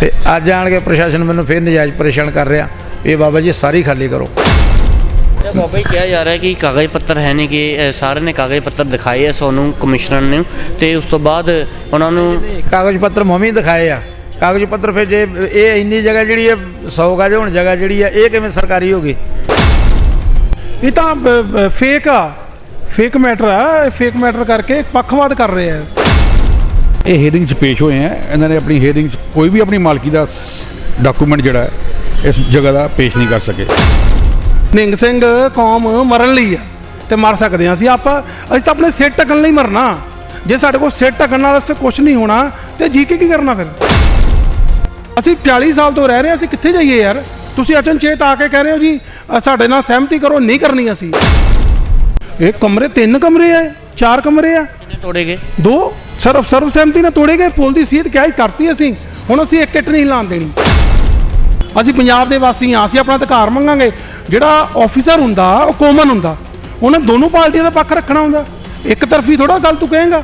ਤੇ ਅੱਜ ਆਣ ਕੇ ਪ੍ਰਸ਼ਾਸਨ ਮੈਨੂੰ ਫਿਰ ਨਜਾਇਜ਼ ਪਰੇਸ਼ਾਨ ਕਰ ਰਿਹਾ। ਇਹ ਬਾਬਾ ਜੀ ਸਾਰੀ ਖਾਲੀ ਕਰੋ। ਤੇ ਬਾਬਾ ਜੀ ਕਿਹਾ ਜਾ ਰਿਹਾ ਹੈ ਕਿ ਕਾਗਜ਼ ਪੱਤਰ ਹੈ ਨਹੀਂ ਕਿ ਸਾਰੇ ਨੇ ਕਾਗਜ਼ ਪੱਤਰ ਦਿਖਾਏ ਆ ਸੋਨੂੰ ਕਮਿਸ਼ਨਰ ਨੇ। ਤੇ ਉਸ ਤੋਂ ਬਾਅਦ ਉਹਨਾਂ ਨੂੰ ਕਾਗਜ਼ ਪੱਤਰ ਮਮੀ ਦਿਖਾਏ ਆ। ਕਾਗਜ਼ ਪੱਤਰ ਫਿਰ ਜੇ ਇਹ ਇੰਨੀ ਜਗ੍ਹਾ ਜਿਹੜੀ ਹੈ 100 ਗਜ ਹੁਣ ਜਗ੍ਹਾ ਜਿਹੜੀ ਆ ਇਹ ਕਿਵੇਂ ਸਰਕਾਰੀ ਹੋ ਗਈ? ਇਹ ਤਾਂ ਫੇਕ ਆ। ਫੇਕ ਮੈਟਰ ਆ। ਫੇਕ ਮੈਟਰ ਕਰਕੇ ਪੱਖਵਾਦ ਕਰ ਰਹੇ ਆ। ਇਹ ਹੀਅਰਿੰਗ 'ਚ ਪੇਸ਼ ਹੋਏ ਆ। ਇਹਨਾਂ ਨੇ ਆਪਣੀ ਹੀਅਰਿੰਗ 'ਚ ਕੋਈ ਵੀ ਆਪਣੀ ਮਾਲਕੀ ਦਾ ਡਾਕੂਮੈਂਟ ਜਿਹੜਾ ਹੈ ਇਸ ਜਗ੍ਹਾ ਦਾ ਪੇਸ਼ ਨਹੀਂ ਕਰ ਸਕੇ। ਨਿੰਗ ਸਿੰਘ ਕੌਮ ਮਰਨ ਲਈ ਆ ਤੇ ਮਰ ਸਕਦੇ ਆ ਅਸੀਂ। ਆਪਾਂ ਅਸੀਂ ਤਾਂ ਆਪਣੇ ਸਿਰ ਟਕਣ ਲਈ ਮਰਨਾ। ਜੇ ਸਾਡੇ ਕੋਲ ਸਿਰ ਟਕਣ ਨਾਲ ਅਸੀਂ ਕੁਝ ਨਹੀਂ ਹੋਣਾ ਤੇ ਜੀ ਕੇ ਕੀ ਕਰਨਾ ਫਿਰ? ਅਸੀਂ 40 ਸਾਲ ਤੋਂ ਰਹਿ ਰਹੇ ਹਾਂ ਅਸੀਂ ਕਿੱਥੇ ਜਾਈਏ ਯਾਰ? ਤੁਸੀਂ ਅਚਨਚੇਤ ਆ ਕੇ ਕਹਿ ਰਹੇ ਹੋ ਜੀ ਸਾਡੇ ਨਾਲ ਸਹਿਮਤੀ ਕਰੋ ਨਹੀਂ ਕਰਨੀ ਅਸੀਂ। ਇਹ ਕਮਰੇ ਤਿੰਨ ਕਮਰੇ ਆ ਚਾਰ ਕਮਰੇ ਆ। ਕਿੰਨੇ ਤੋੜੇ ਗਏ ਦੋ। ਸਰਵ ਸਰਵ ਸਹਿਮਤੀ ਨਾਲ ਤੋੜੇ ਗਏ ਪੁਲ ਦੀ ਸੀਟ ਕਿਹਾ ਹੀ ਕਰਤੀ ਅਸੀਂ? ਹੁਣ ਅਸੀਂ ਇੱਕ ਇੱਟ ਨਹੀਂ ਲਾਣ ਦੇਣੀ। ਅਸੀਂ ਪੰਜਾਬ ਦੇ ਵਾਸੀ ਹਾਂ ਅਸੀਂ ਆਪਣਾ ਅਧਿਕਾਰ ਮੰਗਾਂਗੇ। ਜਿਹੜਾ ਆਫੀਸਰ ਹੁੰਦਾ ਉਹ ਕੋਮਨ ਹੁੰਦਾ। ਉਹਨੇ ਦੋਨੋਂ ਪਾਰਟੀਆਂ ਦਾ ਪੱਖ ਰੱਖਣਾ ਹੁੰਦਾ। ਇੱਕ ਤਰਫੀ ਥੋੜਾ ਗੱਲ ਤੂੰ ਕਹੇਗਾ।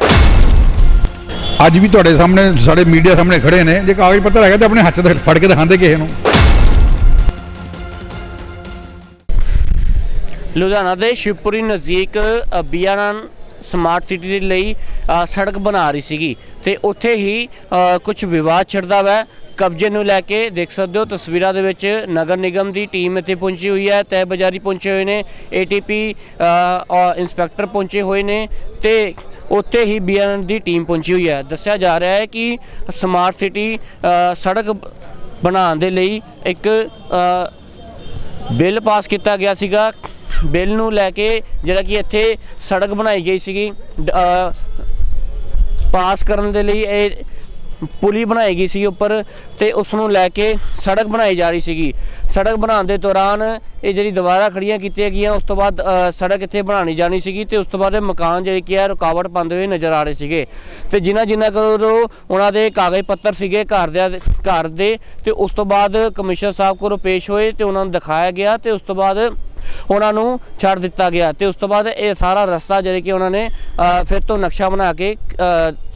ਅੱਜ ਵੀ ਤੁਹਾਡੇ ਸਾਹਮਣੇ ਸਾਡੇ ਮੀਡੀਆ ਸਾਹਮਣੇ ਖੜੇ ਨੇ। ਜੇ ਕਾਗਜ਼ ਪੱਤਰ ਹੈਗਾ ਤਾਂ ਆਪਣੇ ਹੱਥ 'ਚ ਫੜ ਕੇ ਦਿਖਾਉਂਦੇ ਕਿਸੇ ਨੂੰ। ਲੁਧਿਆਣਾ ਦੇ ਸ਼ਿਵਪੁਰੀ ਨਜ਼ਦੀਕ ਬੀਆਰਨ ਸਮਾਰਟ ਸਿਟੀ ਦੇ ਲਈ ਸੜਕ ਬਣਾ ਰਹੀ ਸੀਗੀ। ਤੇ ਉੱਥੇ ਹੀ ਕੁਝ ਵਿਵਾਦ ਛਿੜਦਾ ਵਾ। ਕਬਜ਼ੇ ਨੂੰ ਲੈ ਕੇ ਦੇਖ ਸਕਦੇ ਹੋ, ਤਸਵੀਰਾਂ ਦੇ ਵਿੱਚ ਨਗਰ ਨਿਗਮ ਦੀ ਟੀਮ ਇੱਥੇ ਪਹੁੰਚੀ ਹੋਈ ਹੈ, ਤਹਿ ਬਜ਼ਾਰੀ ਪਹੁੰਚੇ ਹੋਏ ਨੇ ਏਟੀਪੀ ਇੰਸਪੈਕਟਰ ਪਹੁੰਚੇ ਹੋਏ ਨੇ, ਤੇ ਉੱਥੇ ਹੀ ਬੀਆਰਨ ਦੀ ਟੀਮ ਪਹੁੰਚੀ ਹੋਈ ਹੈ। ਦੱਸਿਆ ਜਾ ਰਿਹਾ ਹੈ ਕਿ ਸਮਾਰਟ ਸਿਟੀ ਸੜਕ ਬਣਾਉਣ ਦੇ ਲਈ ਇੱਕ ਬਿੱਲ ਪਾਸ ਕੀਤਾ ਗਿਆ ਸੀਗਾ। ਬਿੱਲ ਨੂੰ ਲੈ ਕੇ ਜਿਹੜਾ ਕਿ ਇੱਥੇ ਸੜਕ ਬਣਾਈ ਗਈ ਸੀਗੀ ਪਾਸ ਕਰਨ ਦੇ ਲਈ ਇਹ ਪੁਲੀ ਬਣਾਈ ਗਈ ਸੀ ਉੱਪਰ ਤੇ ਉਸ ਨੂੰ ਲੈ ਕੇ ਸੜਕ ਬਣਾਈ ਜਾ ਰਹੀ ਸੀਗੀ। ਸੜਕ ਬਣਾਉਣ ਦੇ ਦੌਰਾਨ ਇਹ ਜਿਹੜੀ ਦੁਬਾਰਾ ਖੜੀਆਂ ਕੀਤੀਆਂ ਗਈਆਂ, ਉਸ ਤੋਂ ਬਾਅਦ ਸੜਕ ਇੱਥੇ ਬਣਾਉਣੀ ਜਾਣੀ ਸੀਗੀ ਤੇ ਉਸ ਤੋਂ ਬਾਅਦ ਇਹ ਮਕਾਨ ਜਿਹੜੇ ਕੀ ਆ, ਰੁਕਾਵਟ ਪਾਉਂਦੇ ਹੋਏ ਨਜ਼ਰ ਆ ਰਹੇ ਸੀਗੇ। ਤੇ ਜਿਨ੍ਹਾਂ ਜਿਨ੍ਹਾਂ ਕੋਲ ਉਹਨਾਂ ਦੇ ਕਾਗਜ਼ ਪੱਤਰ ਸੀਗੇ ਘਰ ਦੇ ਘਰ ਦੇ, ਤੇ ਉਸ ਤੋਂ ਬਾਅਦ ਕਮਿਸ਼ਨਰ ਸਾਹਿਬ ਕੋਲੋਂ ਪੇਸ਼ ਹੋਏ ਤੇ ਉਹਨਾਂ ਨੂੰ ਦਿਖਾਇਆ ਗਿਆ ਤੇ ਉਸ ਤੋਂ ਬਾਅਦ ਉਹਨਾਂ ਨੂੰ ਛੱਡ ਦਿੱਤਾ ਗਿਆ ਤੇ ਉਸ ਤੋਂ ਬਾਅਦ ਇਹ ਸਾਰਾ ਰਸਤਾ ਜਿਹੜੇ ਕਿ ਉਹਨਾਂ ਨੇ ਫਿਰ ਤੋਂ ਨਕਸ਼ਾ ਬਣਾ ਕੇ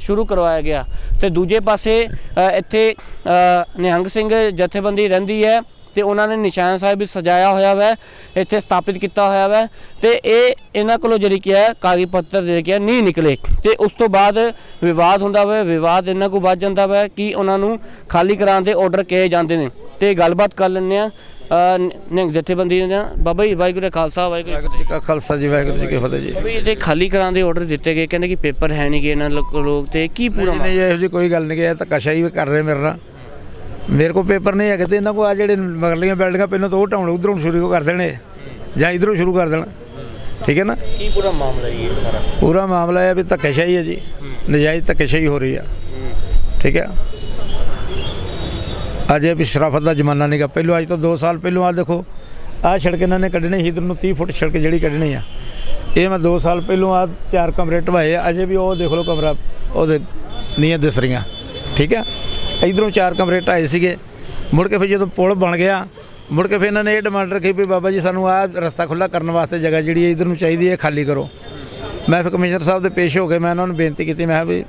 ਸ਼ੁਰੂ ਕਰਵਾਇਆ ਗਿਆ। ਤੇ ਦੂਜੇ ਪਾਸੇ ਇੱਥੇ ਨਿਹੰਗ ਸਿੰਘ ਜਥੇਬੰਦੀ ਰਹਿੰਦੀ ਹੈ। ਤੇ ਉਹਨਾਂ ਨੇ ਨਿਸ਼ਾਨ ਸਾਹਿਬ ਵੀ ਸਜਾਇਆ ਹੋਇਆ ਵੈ ਇੱਥੇ ਸਥਾਪਿਤ ਕੀਤਾ ਹੋਇਆ ਵੈ। ਤੇ ਇਹ ਇਹਨਾਂ ਕੋਲੋਂ ਜਿਹੜੀ ਕੀ ਹੈ ਕਾਗਜ਼ ਪੱਤਰ ਜਿਹੜੇ ਕੀ ਹੈ ਨਹੀਂ ਨਿਕਲੇ। ਤੇ ਉਸ ਤੋਂ ਬਾਅਦ ਵਿਵਾਦ ਹੁੰਦਾ ਵਾ ਵਿਵਾਦ ਇਹਨਾਂ ਕੋ ਵੱਜ ਜਾਂਦਾ ਵਾ ਕਿ ਉਹਨਾਂ ਨੂੰ ਖਾਲੀ ਕਰਾਉਣ ਦੇ ਆਰਡਰ ਕਹੇ ਜਾਂਦੇ ਨੇ। ਤੇ ਗੱਲਬਾਤ ਕਰ ਲੈਂਦੇ ਆ ਨਿਹੰਗ ਜਥੇਬੰਦੀ ਨੇ ਬਾਬਾ ਜੀ ਵਾਹਿਗੁਰੂ ਜੀ ਕਾ ਖਾਲਸਾ ਵਾਹਿਗੁਰੂ ਜੀ ਕੀ ਜੀ ਕਾ ਖਾਲਸਾ ਜੀ ਵਾਹਿਗੁਰੂ ਜੀ ਕੀ ਫਤਿਹ ਜੀ। ਵੀ ਇਹਦੇ ਖਾਲੀ ਕਰਾਂ ਦੇ ਆਰਡਰ ਦਿੱਤੇ ਗਏ ਕਹਿੰਦੇ ਕਿ ਪੇਪਰ ਹੈ ਨਹੀਂ ਗੇ ਇਹਨਾਂ ਲੋਕ ਤੇ ਕੀ ਪੂਰਾ ਨਹੀਂ ਇਹੋ ਜਿਹੀ ਕੋਈ ਗੱਲ ਨਹੀਂ ਕਿ ਇਹ ਧੱਕਾਸ਼ਾਹੀ ਵੀ ਕਰ ਰਹੇ ਮੇਰੇ ਨਾਲ। ਮੇਰੇ ਕੋਲ ਪੇਪਰ ਨਹੀਂ ਹੈਗੇ ਤੇ ਇਹਨਾਂ ਕੋਲ ਆ ਜਿਹੜੇ ਮਗਰਲੀਆਂ ਬਿਲਡਿੰਗਾਂ ਪਹਿਲਾਂ ਤੋਂ ਉਹ ਢਾਉਣ ਉਧਰੋਂ ਸ਼ੁਰੂ ਕਰ ਦੇਣੇ ਜਾਂ ਇਧਰੋਂ ਸ਼ੁਰੂ ਕਰ ਦੇਣਾ। ਠੀਕ ਹੈ ਨਾ? ਕੀ ਪੂਰਾ ਮਾਮਲਾ ਜੀ ਇਹ ਸਾਰਾ? ਪੂਰਾ ਮਾਮਲਾ ਹੈ ਵੀ ਧੱਕੇਸ਼ਾਹੀ ਹੈ ਜੀ। ਨਜਾਇਜ਼ ਧੱਕੇਸ਼ਾਹੀ ਹੋ ਰਹੀ ਆ। ਠੀਕ ਹੈ? ਅੱਜ ਵੀ ਸ਼ਰਾਫਤ ਦਾ ਜ਼ਮਾਨਾ ਨਹੀਂਗਾ ਪਹਿਲੋਂ ਅੱਜ ਤੋਂ 2 ਸਾਲ ਪਹਿਲੋਂ ਆ ਦੇਖੋ ਆਹ ਸੜਕ ਇਹਨਾਂ ਨੇ ਕੱਢਣੀ ਸੀ ਇਧਰ ਨੂੰ 30 ਫੁੱਟ ਸੜਕ ਜਿਹੜੀ ਕੱਢਣੀ ਆ। ਇਹ ਮੈਂ 2 ਸਾਲ ਪਹਿਲੋਂ ਆ ਚਾਰ ਕਮਰੇ ਢਵਾਏ ਆ, ਅਜੇ ਵੀ ਉਹ ਦੇਖ ਲਓ ਕਮਰਾ ਉਹਦੇ ਨੀਆਂ ਦਿਸ ਰਹੀਆਂ। ਠੀਕ ਹੈ? ਇਧਰੋਂ ਚਾਰ ਕਮਰੇ ਢਾਏ ਸੀਗੇ। ਮੁੜ ਕੇ ਫਿਰ ਜਦੋਂ ਪੁਲ ਬਣ ਗਿਆ, ਮੁੜ ਕੇ ਫਿਰ ਇਹਨਾਂ ਨੇ ਇਹ ਡਿਮਾਂਡ ਰੱਖੀ ਵੀ ਬਾਬਾ ਜੀ ਸਾਨੂੰ ਆਹ ਰਸਤਾ ਖੁੱਲਾ ਕਰਨ ਵਾਸਤੇ ਜਗ੍ਹਾ ਜਿਹੜੀ ਹੈ ਇਧਰ ਨੂੰ ਚਾਹੀਦੀ ਹੈ ਖਾਲੀ ਕਰੋ। ਮੈਂ ਫਿਰ ਕਮਿਸ਼ਨਰ ਸਾਹਿਬ ਦੇ ਪੇਸ਼ ਹੋ ਕੇ ਮੈਂ ਉਹਨਾਂ ਨੂੰ ਬੇਨਤੀ ਕੀਤੀ, ਮੈਂ ਕਿਹਾ ਵੀ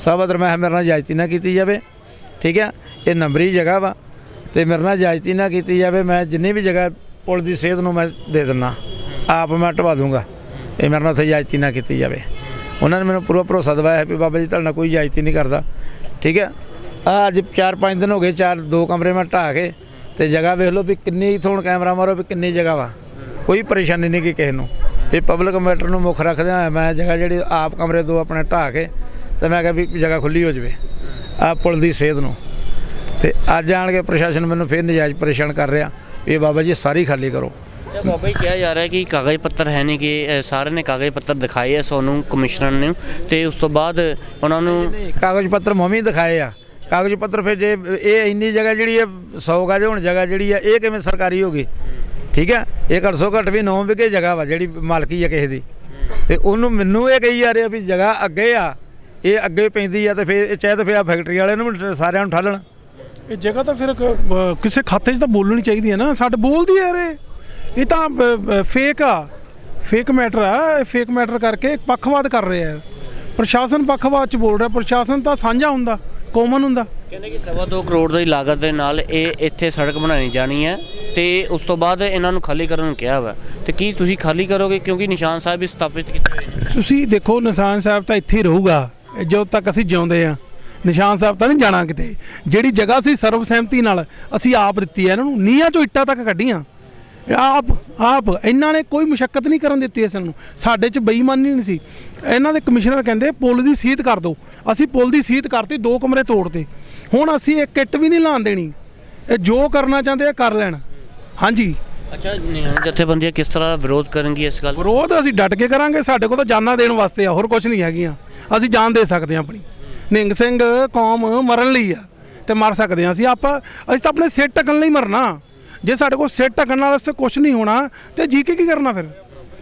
ਸਾਹਿਬ ਅਦਰ ਮੈਂ ਕਿਹਾ ਮੇਰੇ ਨਾਲ ਜਾਇਜ਼ਤੀ ਨਾ ਕੀਤੀ ਜਾਵੇ। ਠੀਕ ਹੈ? ਇਹ ਨੰਬਰੀ ਜਗ੍ਹਾ ਵਾ ਤੇ ਮੇਰੇ ਨਾਲ ਜਾਇਜ਼ਤੀ ਨਾ ਕੀਤੀ ਜਾਵੇ, ਮੈਂ ਜਿੰਨੀ ਵੀ ਜਗ੍ਹਾ ਪੁਲ ਦੀ ਸੇਧ ਨੂੰ ਮੈਂ ਦੇ ਦਿੰਨਾ, ਆਪ ਮੈਂ ਢਵਾ ਦੂੰਗਾ। ਇਹ ਮੇਰੇ ਨਾਲ ਉੱਥੇ ਜਾਇਜ਼ਤੀ ਨਾ ਕੀਤੀ ਜਾਵੇ। ਉਹਨਾਂ ਨੇ ਮੈਨੂੰ ਪੂਰਾ ਭਰੋਸਾ ਦਿਵਾਇਆ ਵੀ ਬਾਬਾ ਜੀ ਤੁਹਾਡੇ ਨਾਲ ਕੋਈ ਜਾਇਜ਼ਤੀ ਨਹੀਂ ਕਰਦਾ। ਠੀਕ ਹੈ? ਆ ਅੱਜ 4-5 ਦਿਨ ਹੋ ਗਏ ਚਾਰ ਦੋ ਕਮਰੇ ਮੈਂ ਢਾਹ ਕੇ ਤੇ ਜਗ੍ਹਾ ਵੇਖ ਲਓ ਵੀ ਕਿੰਨੀ ਇੱਥੋਂ ਹੁਣ ਕੈਮਰਾ ਮਾਰੋ ਵੀ ਕਿੰਨੀ ਜਗ੍ਹਾ ਵਾ। ਕੋਈ ਪਰੇਸ਼ਾਨੀ ਨਹੀਂ ਕਿ ਕਿਸੇ ਨੂੰ। ਇਹ ਪਬਲਿਕ ਮੈਟਰ ਨੂੰ ਮੁੱਖ ਰੱਖਦੇ ਹੋਏ ਮੈਂ ਜਗ੍ਹਾ ਜਿਹੜੀ ਆਪ ਕਮਰੇ ਦੋ ਆਪਣੇ ਢਾਹ ਕੇ ਤੇ ਮੈਂ ਕਿਹਾ ਵੀ ਜਗ੍ਹਾ ਖੁੱਲੀ ਹੋ ਜਵੇ ਆ ਪੁਲ ਦੀ ਸੇਧ ਨੂੰ। ਤੇ ਅੱਜ ਆਣ ਕੇ ਪ੍ਰਸ਼ਾਸਨ ਮੈਨੂੰ ਫਿਰ ਨਜਾਇਜ਼ ਪਰੇਸ਼ਾਨ ਕਰ ਰਿਹਾ ਇਹ ਬਾਬਾ ਜੀ ਸਾਰੀ ਖਾਲੀ ਕਰੋ। ਬਾਬਾ ਜੀ ਕਿਹਾ ਜਾ ਰਿਹਾ ਕਿ ਕਾਗਜ਼ ਪੱਤਰ ਹੈ ਨਹੀਂ ਕਿ ਸਾਰੇ ਨੇ ਕਾਗਜ਼ ਪੱਤਰ ਦਿਖਾਏ ਆ ਸੋਨੂੰ ਕਮਿਸ਼ਨਰ ਨੇ। ਤੇ ਉਸ ਤੋਂ ਬਾਅਦ ਉਹਨਾਂ ਨੂੰ ਕਾਗਜ਼ ਪੱਤਰ ਮਮੀ ਦਿਖਾਏ ਆ। ਕਾਗਜ਼ ਪੱਤਰ ਫਿਰ ਜੇ ਇਹ ਇੰਨੀ ਜਗ੍ਹਾ ਜਿਹੜੀ ਹੈ 100 ਗਜ ਹੁਣ ਜਗ੍ਹਾ ਜਿਹੜੀ ਆ ਇਹ ਕਿਵੇਂ ਸਰਕਾਰੀ ਹੋ ਗਈ? ਠੀਕ ਹੈ? ਇਹ ਘੱਟ ਘੱਟੋ ਘੱਟ ਵੀ 9 ਵਿਗੇ ਜਗ੍ਹਾ ਵਾ ਜਿਹੜੀ ਮਾਲਕੀ ਆ ਕਿਸੇ ਦੀ। ਤੇ ਉਹਨੂੰ ਮੈਨੂੰ ਇਹ ਕਹੀ ਜਾ ਰਿਹਾ ਵੀ ਜਗ੍ਹਾ ਅੱਗੇ ਆ, ਇਹ ਅੱਗੇ ਪੈਂਦੀ ਆ ਤੇ ਫਿਰ ਇਹ ਚਾਹੇ ਤਾਂ ਫਿਰ ਆ ਫੈਕਟਰੀ ਵਾਲਿਆਂ ਨੂੰ ਵੀ ਸਾਰਿਆਂ ਨੂੰ ਠਾਲਣ। ਇਹ ਜਗ੍ਹਾ ਤਾਂ ਫਿਰ ਕਿਸੇ ਖਾਤੇ 'ਚ ਤਾਂ ਬੋਲਣੀ ਚਾਹੀਦੀ ਹੈ ਨਾ। ਸਾਡੇ ਬੋਲਦੀ ਹੈ ਇਹ। ਇਹ ਤਾਂ ਫੇਕ ਆ। ਫੇਕ ਮੈਟਰ ਆ। ਇਹ ਫੇਕ ਮੈਟਰ ਕਰਕੇ ਪੱਖਵਾਦ ਕਰ ਰਹੇ ਆ ਪ੍ਰਸ਼ਾਸਨ ਪੱਖਵਾਦ 'ਚ ਬੋਲ ਰਿਹਾ। ਪ੍ਰਸ਼ਾਸਨ ਤਾਂ ਸਾਂਝਾ ਹੁੰਦਾ। ਕਾਮਨ ਹੁੰਦਾ? ਕਹਿੰਦੇ ਕਿ ਸਵਾ ਦੋ ਕਰੋੜ ਦੀ ਲਾਗਤ ਦੇ ਨਾਲ ਇਹ ਇੱਥੇ ਸੜਕ ਬਣਾਈ ਜਾਣੀ ਹੈ ਤੇ ਉਸ ਤੋਂ ਬਾਅਦ ਇਹਨਾਂ ਨੂੰ ਖਾਲੀ ਕਰਨ ਨੂੰ ਕਿਹਾ ਵਾ। ਤੇ ਕੀ ਤੁਸੀਂ ਖਾਲੀ ਕਰੋਗੇ? ਕਿਉਂਕਿ ਨਿਸ਼ਾਨ ਸਾਹਿਬ ਵੀ ਸਥਾਪਿਤ ਕੀਤੇ ਹੋਏ ਨੇ। ਤੁਸੀਂ ਦੇਖੋ ਨਿਸ਼ਾਨ ਸਾਹਿਬ ਤਾਂ ਇੱਥੇ ਰਹੂਗਾ ਜਦੋਂ ਤੱਕ ਅਸੀਂ ਜਿਉਂਦੇ ਆ ਨਿਸ਼ਾਨ ਸਾਹਿਬ ਤਾਂ ਨਹੀਂ ਜਾਣਾ ਕਿਤੇ। ਜਿਹੜੀ ਜਗ੍ਹਾ ਸੀ ਸਰਬਸਹਿਮਤੀ ਨਾਲ ਅਸੀਂ ਆਪ ਦਿੱਤੀ ਹੈ ਇਹਨਾਂ ਨੂੰ ਨੀਹਾਂ ਚੋਂ ਇੱਟਾਂ ਤੱਕ ਕੱਢੀਆਂ। ਆਪ ਆਪ ਇਹਨਾਂ ਨੇ ਕੋਈ ਮੁਸ਼ਕਲ ਨਹੀਂ ਕਰਨ ਦਿੱਤੀ ਇਸ ਨੂੰ। ਸਾਡੇ 'ਚ ਬੇਈਮਾਨੀ ਨਹੀਂ ਸੀ। ਇਹਨਾਂ ਦੇ ਕਮਿਸ਼ਨਰ ਕਹਿੰਦੇ ਪੁਲ ਦੀ ਸੀਤ ਕਰ ਦਿਓ ਅਸੀਂ ਪੁਲ ਦੀ ਸੀਤ ਕਰਤੀ ਦੋ ਕਮਰੇ ਤੋੜਤੇ। ਹੁਣ ਅਸੀਂ ਇੱਕ ਇੱਟ ਵੀ ਨਹੀਂ ਲਾਣ ਦੇਣੀ। ਇਹ ਜੋ ਕਰਨਾ ਚਾਹੁੰਦੇ ਆ ਕਰ ਲੈਣ। ਹਾਂਜੀ। ਅੱਛਾ ਜਥੇਬੰਦੀਆਂ ਕਿਸ ਤਰ੍ਹਾਂ ਵਿਰੋਧ ਕਰਨਗੀ ਇਸ ਗੱਲ? ਵਿਰੋਧ ਅਸੀਂ ਡਟ ਕੇ ਕਰਾਂਗੇ ਸਾਡੇ ਕੋਲ ਤਾਂ ਜਾਨਾਂ ਦੇਣ ਵਾਸਤੇ ਆ ਹੋਰ ਕੁਝ ਨਹੀਂ ਹੈਗੀਆਂ। ਅਸੀਂ ਜਾਨ ਦੇ ਸਕਦੇ ਹਾਂ ਆਪਣੀ। ਨਿੰਗ ਸਿੰਘ ਕੌਮ ਮਰਨ ਲਈ ਆ ਤੇ ਮਰ ਸਕਦੇ ਹਾਂ ਅਸੀਂ ਆਪਾਂ ਅਸੀਂ ਤਾਂ ਆਪਣੇ ਸਿਰ ਟਕਣ ਲਈ ਮਰਨਾ। ਜੇ ਸਾਡੇ ਕੋਲ ਸਿਰ ਢੱਕਣ ਨਾਲ ਵਾਸਤੇ ਕੁਝ ਨਹੀਂ ਹੋਣਾ, ਤੇ ਜੀ ਕੇ ਕੀ ਕਰਨਾ ਫਿਰ?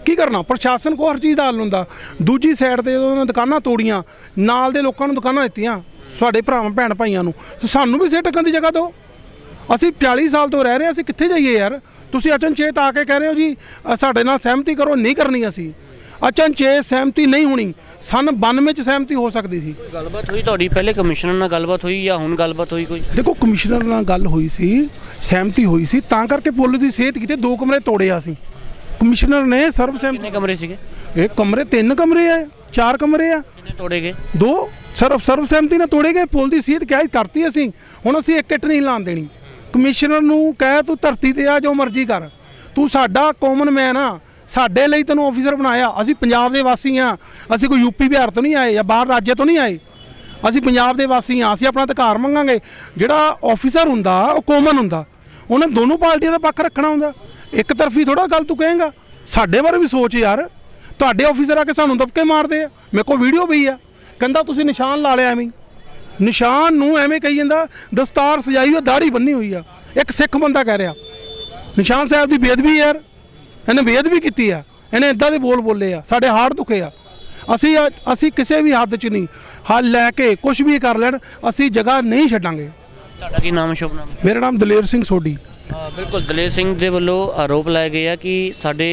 ਕੀ ਕਰਨਾ? ਪ੍ਰਸ਼ਾਸਨ ਕੋਲ ਹਰ ਚੀਜ਼ ਦਾ ਹੱਲ ਹੁੰਦਾ। ਦੂਜੀ ਸਾਈਡ ਤੇ ਜਦੋਂ ਉਹਨਾਂ ਦੁਕਾਨਾਂ ਤੋੜੀਆਂ, ਨਾਲ ਦੇ ਲੋਕਾਂ ਨੂੰ ਦੁਕਾਨਾਂ ਦਿੱਤੀਆਂ, ਸਾਡੇ ਭਰਾਵਾਂ, ਭੈਣ ਭਾਈਆਂ ਨੂੰ ਸਾਨੂੰ ਵੀ ਸਿਰ ਢੱਕਣ ਦੀ ਜਗ੍ਹਾ ਦਿਓ। ਅਸੀਂ 40 ਸਾਲ ਤੋਂ ਰਹਿ ਰਹੇ ਹਾਂ, ਅਸੀਂ ਕਿੱਥੇ ਜਾਈਏ ਯਾਰ? ਤੁਸੀਂ ਅਚਨਚੇਤ ਆ ਕੇ ਕਹਿ ਰਹੇ ਹੋ ਜੀ ਸਾਡੇ ਨਾਲ ਸਹਿਮਤੀ ਕਰੋ, ਨਹੀਂ ਕਰਨੀ ਅਸੀਂ। ਅਚਨਚੇਤ ਸਹਿਮਤੀ ਨਹੀਂ ਹੋਣੀ। ਸਨ 92 ਚ ਸਹਿਮਤੀ ਹੋ ਸਕਦੀ ਸੀ। ਗੱਲਬਾਤ ਹੋਈ ਤੁਹਾਡੀ? ਪਹਿਲੇ ਕਮਿਸ਼ਨਰ ਨਾਲ ਗੱਲਬਾਤ ਹੋਈ ਜਾਂ ਹੁਣ ਗੱਲਬਾਤ ਹੋਈ ਕੋਈ? ਦੇਖੋ ਕਮਿਸ਼ਨਰ ਨਾਲ ਗੱਲ ਹੋਈ ਸੀ ਸਹਿਮਤੀ ਹੋਈ ਸੀ ਤਾਂ ਕਰਕੇ ਪੁੱਲ ਦੀ ਸਿਹਤ ਕੀਤੇ ਦੋ ਕਮਰੇ ਤੋੜੇ ਆ ਸੀ। ਕਮਿਸ਼ਨਰ ਨੇ ਸਰਬਸਹਿਮਤੀ ਕਿੰਨੇ ਕਮਰੇ ਸੀਗੇ? ਇਹ ਕਮਰੇ ਤਿੰਨ ਕਮਰੇ ਆ ਚਾਰ ਕਮਰੇ ਆ। ਕਿੰਨੇ ਤੋੜੇ ਗਏ? ਦੋ ਸਰਬ ਸਰਬਸਹਿਮਤੀ ਨਾਲ ਤੋੜੇ ਗਏ ਪੁੱਲ ਦੀ ਸਿਹਤ ਕਿਹਾ ਕਰਤੀ ਅਸੀਂ ਹੁਣ ਅਸੀਂ ਇੱਕ ਇੱਟ ਨਹੀਂ ਲਾਣ ਦੇਣੀ। ਕਮਿਸ਼ਨਰ ਨੂੰ ਕਹਿ ਤੂੰ ਧਰਤੀ ਤੇ ਆ ਜੋ ਮਰਜ਼ੀ ਕਰ। ਤੂੰ ਸਾਡਾ ਕਾਮਨ ਮੈਨ ਆ ਸਾਡੇ ਲਈ ਤੈਨੂੰ ਆਫੀਸਰ ਬਣਾਇਆ। ਅਸੀਂ ਪੰਜਾਬ ਦੇ ਵਾਸੀ ਆ ਅਸੀਂ ਕੋਈ ਯੂਪੀ ਬਿਹਾਰ ਤੋਂ ਨਹੀਂ ਆਏ ਜਾਂ ਬਾਹਰ ਰਾਜ ਤੋਂ ਨਹੀਂ ਆਏ। ਅਸੀਂ ਪੰਜਾਬ ਦੇ ਵਾਸੀ ਆ ਅਸੀਂ ਆਪਣਾ ਅਧਿਕਾਰ ਮੰਗਾਂਗੇ। ਜਿਹੜਾ ਆਫੀਸਰ ਹੁੰਦਾ, ਉਹ ਕੋਮਨ ਹੁੰਦਾ। ਉਹਨੇ ਦੋਨੋਂ ਪਾਰਟੀਆਂ ਦਾ ਪੱਖ ਰੱਖਣਾ ਹੁੰਦਾ। ਇੱਕ ਤਰਫੀ ਥੋੜਾ ਗੱਲ ਤੂੰ ਕਹੇਂਗਾ। ਸਾਡੇ ਬਾਰੇ ਵੀ ਸੋਚ ਯਾਰ। ਤੁਹਾਡੇ ਆਫੀਸਰ ਆ ਕੇ ਸਾਨੂੰ ਦਬਕੇ ਮਾਰਦੇ ਆ। ਮੇਰੇ ਕੋਲ ਵੀਡੀਓ ਪਈ ਆ। ਕਹਿੰਦਾ, ਤੁਸੀਂ ਨਿਸ਼ਾਨ ਲਾ ਲਿਆ ਐਵੇਂ ਨਿਸ਼ਾਨ ਨੂੰ ਐਵੇਂ ਕਹੀ ਜਾਂਦਾ, ਦਸਤਾਰ ਸਜਾਈ ਹੋਈ ਦਾੜੀ ਬੰਨੀ ਹੋਈ ਆ। ਇੱਕ ਸਿੱਖ ਬੰਦਾ ਕਹਿ ਰਿਹਾ। ਨਿਸ਼ਾਨ ਸਾਹਿਬ ਦੀ ਬੇਅਦਬੀ ਯਾਰ। ਇਹਨੇ ਬੇਅਦਬੀ ਕੀਤੀ ਆ। ਇਹਨੇ ਇਦਾਂ ਦੇ ਬੋਲ ਬੋਲੇ ਆ। ਸਾਡੇ ਹਾਰਟ ਦੁਖੇ ਆ। ਅਸੀਂ ਅਸੀਂ ਕਿਸੇ ਵੀ ਹੱਦ 'ਚ ਨਹੀਂ। ਹੱਲ ਲੈ ਕੇ ਕੁਝ ਵੀ ਕਰ ਲੈਣ ਅਸੀਂ ਜਗ੍ਹਾ ਨਹੀਂ ਛੱਡਾਂਗੇ। ਤੁਹਾਡਾ ਕੀ ਨਾਮ ਸ਼ੁਭ ਨਾਮ? ਮੇਰਾ ਨਾਮ ਦਲੇਰ ਸਿੰਘ ਸੋਢੀ। ਬਿਲਕੁਲ ਦਲੇਰ ਸਿੰਘ ਦੇ ਵੱਲੋਂ ਆਰੋਪ ਲਾਏ ਗਏ ਆ ਕਿ ਸਾਡੇ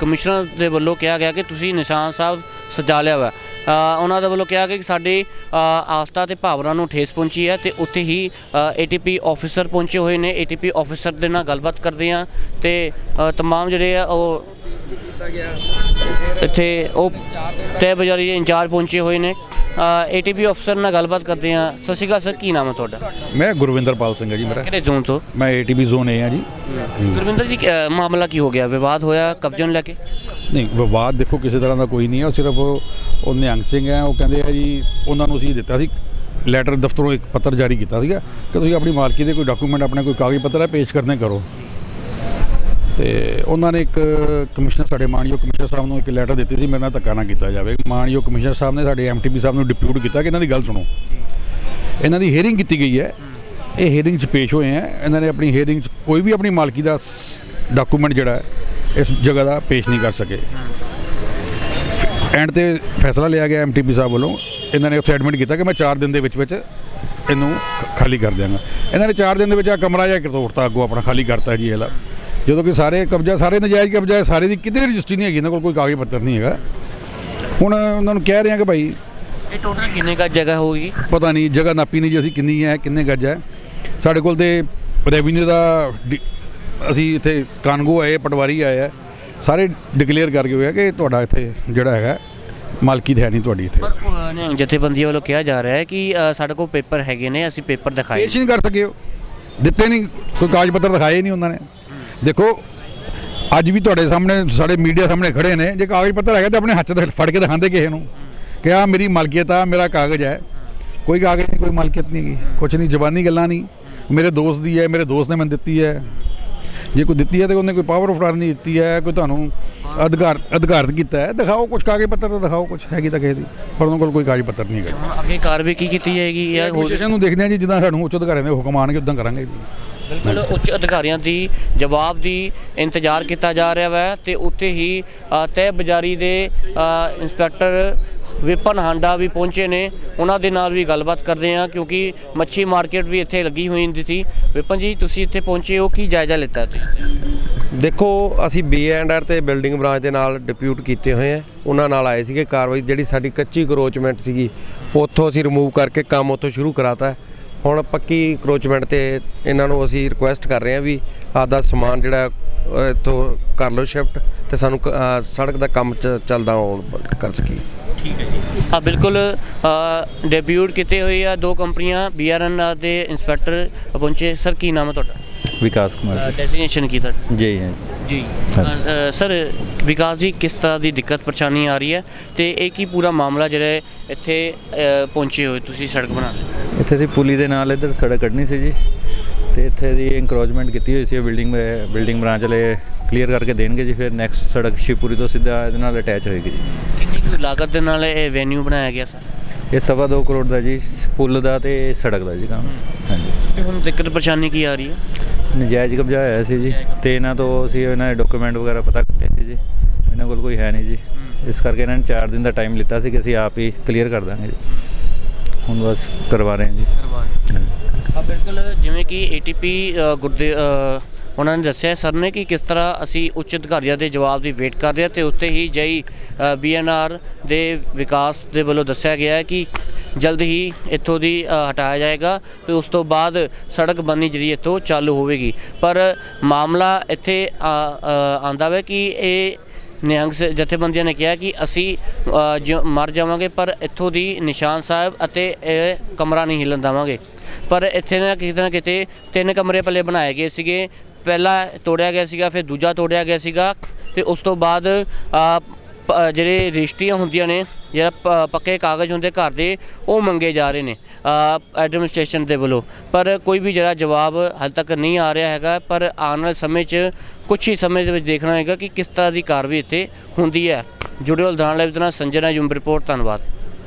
ਕਮਿਸ਼ਨਰ ਦੇ ਵੱਲੋਂ ਕਿਹਾ ਗਿਆ ਕਿ ਤੁਸੀਂ ਨਿਸ਼ਾਨ ਸਾਹਿਬ ਸਜਾ ਲਿਆ ਵਾ। ਉਹਨਾਂ ਦੇ ਵੱਲੋਂ ਕਿਹਾ ਗਿਆ ਕਿ ਸਾਡੀ ਆਸਥਾ ਤੇ ਭਾਵਨਾ ਨੂੰ ਠੇਸ ਪਹੁੰਚੀ ਹੈ ਤੇ ਉੱਥੇ ਹੀ ਏਟੀਪੀ ਆਫੀਸਰ ਪਹੁੰਚੇ ਹੋਏ ਨੇ। ਏਟੀਪੀ ਆਫੀਸਰ ਦੇ ਨਾਲ ਗੱਲਬਾਤ ਕਰਦੇ ਆ ਤੇ ਅ, ਤਮਾਮ ਜਿਹੜੇ ਆ ਉਹ ਇੱਥੇ ਉਹ ਤੈ ਬਜ਼ਾਰੀ ਦੇ ਇੰਚਾਰਜ ਪਹੁੰਚੇ ਹੋਏ ਨੇ। ਏਟੀਪੀ ਆਫੀਸਰ ਨਾਲ ਗੱਲਬਾਤ ਕਰਦੇ ਆ ਸਤਿ ਸ਼੍ਰੀ ਅਕਾਲ ਸਰ ਕੀ ਨਾਮ ਹੈ ਤੁਹਾਡਾ? ਮੈਂ ਗੁਰਵਿੰਦਰਪਾਲ ਸਿੰਘ ਹੈ ਜੀ ਮੇਰਾ। ਕਿਹੜੇ ਜ਼ੋਨ ਤੋਂ? ਮੈਂ ਏਟੀਬੀ ਜ਼ੋਨ ਏ ਆ ਜੀ। ਗੁਰਵਿੰਦਰ ਜੀ ਅ, ਮਾਮਲਾ ਕੀ ਹੋ ਗਿਆ? ਵਿਵਾਦ ਹੋਇਆ ਕਬਜ਼ੇ ਨੂੰ ਲੈ ਕੇ? ਨਹੀਂ ਵਿਵਾਦ ਦੇਖੋ ਕਿਸੇ ਤਰ੍ਹਾਂ ਦਾ ਕੋਈ ਨਹੀਂ ਹੈ। ਉਹ ਸਿਰਫ ਉਹ ਉਹ ਨਿਹੰਗ ਸਿੰਘ ਹੈ ਉਹ ਕਹਿੰਦੇ ਆ ਜੀ ਉਹਨਾਂ ਨੂੰ ਅਸੀਂ ਦਿੱਤਾ ਸੀ ਲੈਟਰ ਦਫ਼ਤਰੋਂ ਇੱਕ ਪੱਤਰ ਜਾਰੀ ਕੀਤਾ ਸੀਗਾ ਕਿ ਤੁਸੀਂ ਆਪਣੀ ਮਾਲਕੀ ਦੇ ਕੋਈ ਡਾਕੂਮੈਂਟ ਆਪਣੇ ਕੋਈ ਕਾਗਜ਼ ਪੱਤਰ ਹੈ ਪੇਸ਼ ਕਰਨੇ ਕਰੋ। ਤੇ ਉਹਨਾਂ ਨੇ ਇੱਕ ਕਮਿਸ਼ਨਰ ਸਾਡੇ ਮਾਨਯੋਗ ਕਮਿਸ਼ਨਰ ਸਾਹਿਬ ਨੂੰ ਇੱਕ ਲੈਟਰ ਦਿੱਤੀ ਸੀ, ਮੇਰੇ ਨਾਲ ਧੱਕਾ ਨਾ ਕੀਤਾ ਜਾਵੇ। ਮਾਨਯੋਗ ਕਮਿਸ਼ਨਰ ਸਾਹਿਬ ਨੇ ਸਾਡੇ ਐਮਟੀਪੀ ਸਾਹਿਬ ਨੂੰ ਡਿਪਿਊਟ ਕੀਤਾ ਕਿ ਇਹਨਾਂ ਦੀ ਗੱਲ ਸੁਣੋ। ਇਹਨਾਂ ਦੀ ਹੀਅਰਿੰਗ ਕੀਤੀ ਗਈ ਹੈ। ਇਹ ਹੀਅਰਿੰਗ 'ਚ ਪੇਸ਼ ਹੋਏ ਹੈ। ਇਹਨਾਂ ਨੇ ਆਪਣੀ ਹੀਅਰਿੰਗ 'ਚ ਕੋਈ ਵੀ ਆਪਣੀ ਮਾਲਕੀ ਦਾ ਡਾਕੂਮੈਂਟ ਜਿਹੜਾ ਇਸ ਜਗ੍ਹਾ ਦਾ ਪੇਸ਼ ਨਹੀਂ ਕਰ ਸਕੇ। ਐਂਡ ਤੇ ਫੈਸਲਾ ਲਿਆ ਗਿਆ ਐਮਟੀਪੀ ਸਾਹਿਬ ਵੱਲੋਂ। ਇਹਨਾਂ ਨੇ ਉੱਥੇ ਐਡਮਿਟ ਕੀਤਾ ਕਿ ਮੈਂ 4 ਦਿਨ ਦੇ ਵਿੱਚ ਵਿੱਚ ਇਹਨੂੰ ਖਾਲੀ ਕਰ ਦਿਆਂਗਾ। ਇਹਨਾਂ ਨੇ 4 ਦਿਨ ਦੇ ਵਿੱਚ ਆ ਕਮਰਾ ਜਾਂ ਤੋੜਤਾ ਅੱਗੋਂ, ਆਪਣਾ ਖਾਲੀ ਕਰਤਾ ਜੀ ਇਹਲਾ ਜਦੋਂ ਕਿ ਸਾਰੇ ਕਬਜ਼ਾ ਸਾਰੇ ਨਜਾਇਜ਼ ਕਬਜ਼ਾ ਹੈ, ਸਾਰੇ ਦੀ ਕਿਤੇ ਰਜਿਸਟਰੀ ਨਹੀਂ ਹੈਗੀ ਇਹਨਾਂ ਕੋਲ ਕੋਈ ਕਾਗਜ਼ ਪੱਤਰ ਨਹੀਂ ਹੈਗਾ। ਹੁਣ ਉਹਨਾਂ ਨੂੰ ਕਹਿ ਰਹੇ ਹਾਂ ਕਿ ਭਾਈ ਇਹ ਟੋਟਲ ਕਿੰਨੇ ਕਾ ਜਗ੍ਹਾ ਹੋਊਗੀ? ਪਤਾ ਨਹੀਂ ਜਗ੍ਹਾ ਨਾਪੀ ਨਹੀਂ ਜੀ ਅਸੀਂ ਕਿੰਨੀ ਹੈ ਕਿੰਨੇ ਗੱਜ ਹੈ। ਸਾਡੇ ਕੋਲ ਤੇ ਰੈਵਨਿਊ ਦਾ ਡਿ- ਅਸੀਂ ਇੱਥੇ ਕਾਨਗੋ ਆਏ ਪਟਵਾਰੀ ਆਏ ਆ ਸਾਰੇ ਡਿਕਲੇਅਰ ਕਰਕੇ ਹੋਇਆ ਕਿ ਤੁਹਾਡਾ ਇੱਥੇ ਜਿਹੜਾ ਹੈਗਾ ਮਾਲਕੀ ਤੇ ਹੈ ਨਹੀਂ ਤੁਹਾਡੀ ਇੱਥੇ। ਪਰ ਨਿਹੰਗ ਜਥੇਬੰਦੀਆਂ ਵੱਲੋਂ ਕਿਹਾ ਜਾ ਰਿਹਾ ਹੈ ਕਿ ਸਾਡੇ ਕੋਲ ਪੇਪਰ ਹੈਗੇ ਨੇ ਅਸੀਂ ਪੇਪਰ ਦਿਖਾਏ ਪੇਸ਼ ਹੀ ਨਹੀਂ ਕਰ ਸਕੇ ਉਹ। ਦਿੱਤੇ ਨਹੀਂ ਕੋਈ ਕਾਗਜ਼ ਪੱਤਰ ਦਿਖਾਏ ਹੀ ਨਹੀਂ ਉਹਨਾਂ ਨੇ। ਦੇਖੋ ਅੱਜ ਵੀ ਤੁਹਾਡੇ ਸਾਹਮਣੇ ਸਾਡੇ ਮੀਡੀਆ ਸਾਹਮਣੇ ਖੜੇ ਨੇ। ਜੇ ਕਾਗਜ਼ ਪੱਤਰ ਹੈਗਾ ਤਾਂ ਆਪਣੇ ਹੱਥ 'ਚ ਫੜ ਕੇ ਦਿਖਾਉਂਦੇ ਕਿਸੇ ਨੂੰ ਕਿ ਆ ਮੇਰੀ ਮਲਕੀਅਤ ਆ ਮੇਰਾ ਕਾਗਜ਼ ਹੈ। ਕੋਈ ਕਾਗਜ਼ ਨਹੀਂ ਕੋਈ ਮਲਕੀਅਤ ਨਹੀਂ ਹੈਗੀ। ਕੁਛ ਨਹੀਂ ਜ਼ਬਾਨੀ ਗੱਲਾਂ ਨਹੀਂ। ਮੇਰੇ ਦੋਸਤ ਦੀ ਹੈ ਮੇਰੇ ਦੋਸਤ ਨੇ ਮੈਨੂੰ ਦਿੱਤੀ ਹੈ। ਜੇ ਕੋਈ ਦਿੱਤੀ ਹੈ ਤੇ ਉਹਨੇ ਕੋਈ ਪਾਵਰ ਆਫ ਨਹੀਂ ਦਿੱਤੀ ਹੈ ਕੋਈ ਤੁਹਾਨੂੰ ਅਧਿਕਾਰ ਅਧਿਕਾਰਤ ਕੀਤਾ ਹੈ। ਦਿਖਾਓ ਕੁਝ ਕਾਗਜ਼ ਪੱਤਰ ਤਾਂ ਦਿਖਾਓ ਕੁਝ ਹੈਗੀ ਤਾਂ ਕਿਸੇ ਦੀ। ਪਰ ਉਹਨਾਂ ਕੋਲ ਕੋਈ ਕਾਗਜ਼ ਪੱਤਰ ਨਹੀਂ ਹੈਗਾ। ਅੱਗੇ ਕਾਰਵਾਈ ਕੀ ਕੀਤੀ ਜਾਏਗੀ ਜਾਂ ਨੂੰ ਦੇਖਦੇ ਹਾਂ ਜੀ ਜਿੱਦਾਂ ਸਾਨੂੰ ਉੱਚ ਅਧਿਕਾਰੀਆਂ ਦੇ ਹੁਕਮ ਆਉਣਗੇ ਉਦਾਂ ਕਰਾਂਗੇ ਜੀ। ਬਿਲਕੁਲ ਉੱਚ ਅਧਿਕਾਰੀਆਂ ਦੀ ਜਵਾਬ ਦੀ ਇੰਤਜ਼ਾਰ ਕੀਤਾ ਜਾ ਰਿਹਾ ਹੈ ਤੇ ਉੱਥੇ ਹੀ ਅ, ਤਹਿ ਬਜ਼ਾਰੀ ਦੇ ਇੰਸਪੈਕਟਰ ਵਿਪਨ ਹਾਂਡਾ ਵੀ ਪਹੁੰਚੇ ਨੇ। ਉਹਨਾਂ ਦੇ ਨਾਲ ਵੀ ਗੱਲਬਾਤ ਕਰਦੇ ਹਾਂ ਕਿਉਂਕਿ ਮੱਛੀ ਮਾਰਕੀਟ ਵੀ ਇੱਥੇ ਲੱਗੀ ਹੋਈ ਹੁੰਦੀ ਸੀ। ਵਿਪਨ ਜੀ ਤੁਸੀਂ ਇੱਥੇ ਪਹੁੰਚੇ ਹੋ ਕੀ ਜਾਇਜ਼ਾ ਲਿੱਤਾ ਤੁਸੀਂ? ਦੇਖੋ ਅਸੀਂ ਬੀ ਐਂਡ ਆਰ ਤੇ ਬਿਲਡਿੰਗ ਬ੍ਰਾਂਚ ਦੇ ਨਾਲ ਡਿਪਿਊਟ ਕੀਤੇ ਹੋਏ ਆ ਉਹਨਾਂ ਨਾਲ ਆਏ ਸੀਗੇ ਕਾਰਵਾਈ ਜਿਹੜੀ ਸਾਡੀ ਕੱਚੀ ਕਰੋਚਮੈਂਟ ਸੀਗੀ ਉੱਥੋਂ ਅਸੀਂ ਰਿਮੂਵ ਕਰਕੇ ਕੰਮ ਉੱਥੋਂ ਸ਼ੁਰੂ ਕਰਾਤਾ। ਹੈ। ਹੁਣ ਪੱਕੀ ਕਰੋਚਮੈਂਟ ਤੇ ਇਹਨਾਂ ਨੂੰ ਅਸੀਂ ਰਿਕੁਐਸਟ ਕਰ ਰਹੇ ਹਾਂ ਵੀ ਆਪਦਾ ਸਮਾਨ ਜਿਹੜਾ ਇੱਥੋਂ ਕਰ ਲਓ ਸ਼ਿਫਟ ਤੇ ਸਾਨੂੰ ਸੜਕ ਦਾ ਕੰਮ ਚ- ਚੱਲਦਾ ਹੋਣ ਕਰ ਸਕੀਏ। ਹਾਂ ਬਿਲਕੁਲ ਡੈਬਿਊਟ ਕੀਤੇ ਹੋਏ ਆ ਦੋ ਕੰਪਨੀਆਂ ਬੀਆਰਐਨ ਦੇ ਇੰਸਪੈਕਟਰ ਪਹੁੰਚੇ। ਸਰ ਕੀ ਨਾਮ ਹੈ ਤੁਹਾਡਾ? ਵਿਕਾਸ ਕੁਮਾਰ ਡੈਜ਼ਿਗਨੇਸ਼ਨ ਕੀ ਤੁਹਾਡਾ? ਜੀ ਹੈ ਜੀ। ਸਰ ਵਿਕਾਸ ਜੀ ਕਿਸ ਤਰ੍ਹਾਂ ਦੀ ਦਿੱਕਤ ਪਰੇਸ਼ਾਨੀ ਆ ਰਹੀ ਹੈ? ਤੇ ਇਹ ਕੀ ਪੂਰਾ ਮਾਮਲਾ ਜਿਹੜਾ ਇੱਥੇ ਅ, ਪਹੁੰਚੇ ਹੋਏ ਤੁਸੀਂ ਸੜਕ ਬਣਾ ਰਹੇ ਇੱਥੇ ਦੀ ਪੁਲੀ ਦੇ ਨਾਲ ਇੱਧਰ ਸੜਕ ਕੱਢਣੀ ਸੀ ਜੀ। ਤੇ ਇੱਥੇ ਦੀ ਇਨਕਰੋਚਮੈਂਟ ਕੀਤੀ ਹੋਈ ਸੀ ਬਿਲਡਿੰਗ ਬਿਲਡਿੰਗ ਬ੍ਰਾਂਚ ਵਾਲੇ ਕਲੀਅਰ ਕਰਕੇ ਦੇਣਗੇ ਜੀ ਫਿਰ ਨੈਕਸਟ ਸੜਕ ਸ਼ਿਵਪੁਰੀ ਤੋਂ ਸਿੱਧਾ ਇਹਦੇ ਨਾਲ ਅਟੈਚ ਹੋਏਗੀ ਜੀ। ਕਿੰਨੀ ਕੁ ਲਾਗਤ ਦੇ ਨਾਲ ਇਹ ਵੈਨਿਊ ਬਣਾਇਆ ਗਿਆ ਸਰ? ਇਹ ਸਵਾ ਦੋ ਕਰੋੜ ਦਾ ਜੀ ਪੁਲ ਦਾ ਤੇ ਸੜਕ ਦਾ ਜੀ ਕੰਮ। ਹਾਂਜੀ। ਤੇ ਹੁਣ ਦਿੱਕਤ ਪਰੇਸ਼ਾਨੀ ਕੀ ਆ ਰਹੀ ਹੈ? ਨਜਾਇਜ਼ ਕਬਜ਼ਾ ਹੋਇਆ ਸੀ ਜੀ ਤੇ ਇਹਨਾਂ ਤੋਂ ਅਸੀਂ ਇਹਨਾਂ ਦੇ ਡਾਕੂਮੈਂਟ ਵਗੈਰਾ ਪਤਾ ਕੀਤੇ ਸੀ ਜੀ। ਇਹਨਾਂ ਕੋਲ ਕੋਈ ਹੈ ਨਹੀਂ ਜੀ। ਇਸ ਕਰਕੇ ਇਹਨਾਂ ਨੇ 4 ਦਿਨ ਦਾ ਟਾਈਮ ਲਿੱਤਾ ਸੀ ਕਿ ਅਸੀਂ ਆਪ ਹੀ ਕਲੀਅਰ ਕਰ ਦਾਂਗੇ ਜੀ। ਹੁਣ ਬਸ ਕਰਵਾ ਰਹੇ ਹਾਂ ਜੀ। ਹਾਂ। ਬਿਲਕੁਲ ਜਿਵੇਂ ਕਿ ਏਟੀਪੀ ਗੁਰਦੇ ਅ, ਉਹਨਾਂ ਨੇ ਦੱਸਿਆ ਸਰ ਨੇ ਕਿ ਕਿਸ ਤਰ੍ਹਾਂ ਅਸੀਂ ਉੱਚ ਅਧਿਕਾਰੀਆਂ ਦੇ ਜਵਾਬ ਦੀ ਵੇਟ ਕਰ ਰਹੇ ਹਾਂ ਤੇ ਉੱਤੇ ਹੀ ਜਈ ਬੀਐਨਆਰ ਦੇ ਵਿਕਾਸ ਦੇ ਵੱਲੋਂ ਦੱਸਿਆ ਗਿਆ ਹੈ ਕਿ ਜਲਦ ਹੀ ਇੱਥੋਂ ਦੀ ਹਟਾਇਆ ਜਾਏਗਾ ਤੇ ਉਸ ਤੋਂ ਬਾਅਦ ਸੜਕ ਬਣਨੀ ਜਿਹੜੀ ਇੱਥੋਂ ਚਾਲੂ ਹੋਵੇਗੀ। ਪਰ ਮਾਮਲਾ ਇੱਥੇ ਆਂਦਾ ਹੈ ਕਿ ਇਹ ਨਿਹੰਗ ਸ- ਜਥੇਬੰਦੀਆਂ ਨੇ ਕਿਹਾ ਕਿ ਅਸੀਂ ਅ, ਮਰ ਜਾਵਾਂਗੇ ਪਰ ਇੱਥੋਂ ਦੀ ਨਿਸ਼ਾਨ ਸਾਹਿਬ ਅਤੇ ਇਹ ਕਮਰਾ ਨਹੀਂ ਹਿੱਲਣ ਦੇਵਾਂਗੇ। ਪਰ ਇੱਥੇ ਨਾ ਕਿਤੇ ਨਾ ਕਿਤੇ ਤਿੰਨ ਕਮਰੇ ਪੱਲੇ ਬਣਾਏ ਗਏ ਸੀਗੇ। ਪਹਿਲਾ ਤੋੜਿਆ ਗਿਆ ਸੀਗਾ ਫਿਰ ਦੂਜਾ ਤੋੜਿਆ ਗਿਆ ਸੀਗਾ ਤੇ ਉਸ ਤੋਂ ਬਾਅਦ ਜਿਹੜੇ ਰਜਿਸਟਰੀਆਂ ਹੁੰਦੀਆਂ ਨੇ, ਜਿਹੜਾ ਪ- ਪੱਕੇ ਕਾਗਜ਼ ਹੁੰਦੇ ਘਰ ਦੇ, ਉਹ ਮੰਗੇ ਜਾ ਰਹੇ ਨੇ ਐਡਮਿਨਿਸਟ੍ਰੇਸ਼ਨ ਦੇ ਵੱਲੋਂ। ਪਰ ਕੋਈ ਵੀ ਜਿਹੜਾ ਜਵਾਬ ਹਾਲੇ ਤੱਕ ਨਹੀਂ ਆ ਰਿਹਾ ਹੈਗਾ, ਪਰ ਆਉਣ ਵਾਲੇ ਸਮੇਂ 'ਚ ਕੁਝ ਹੀ ਸਮੇਂ ਦੇ ਵਿੱਚ ਦੇਖਣਾ ਹੈਗਾ ਕਿ ਕਿਸ ਤਰ੍ਹਾਂ ਦੀ ਕਾਰਵਾਈ ਇੱਥੇ ਹੁੰਦੀ ਹੈ। ਜੁੜੇ ਹੋਏ ਲੁਧਿਆਣਾ ਲਾਈਵ ਸੰਜਨਾ ਜੁੰਬ ਰਿਪੋਰਟ, ਧੰਨਵਾਦ।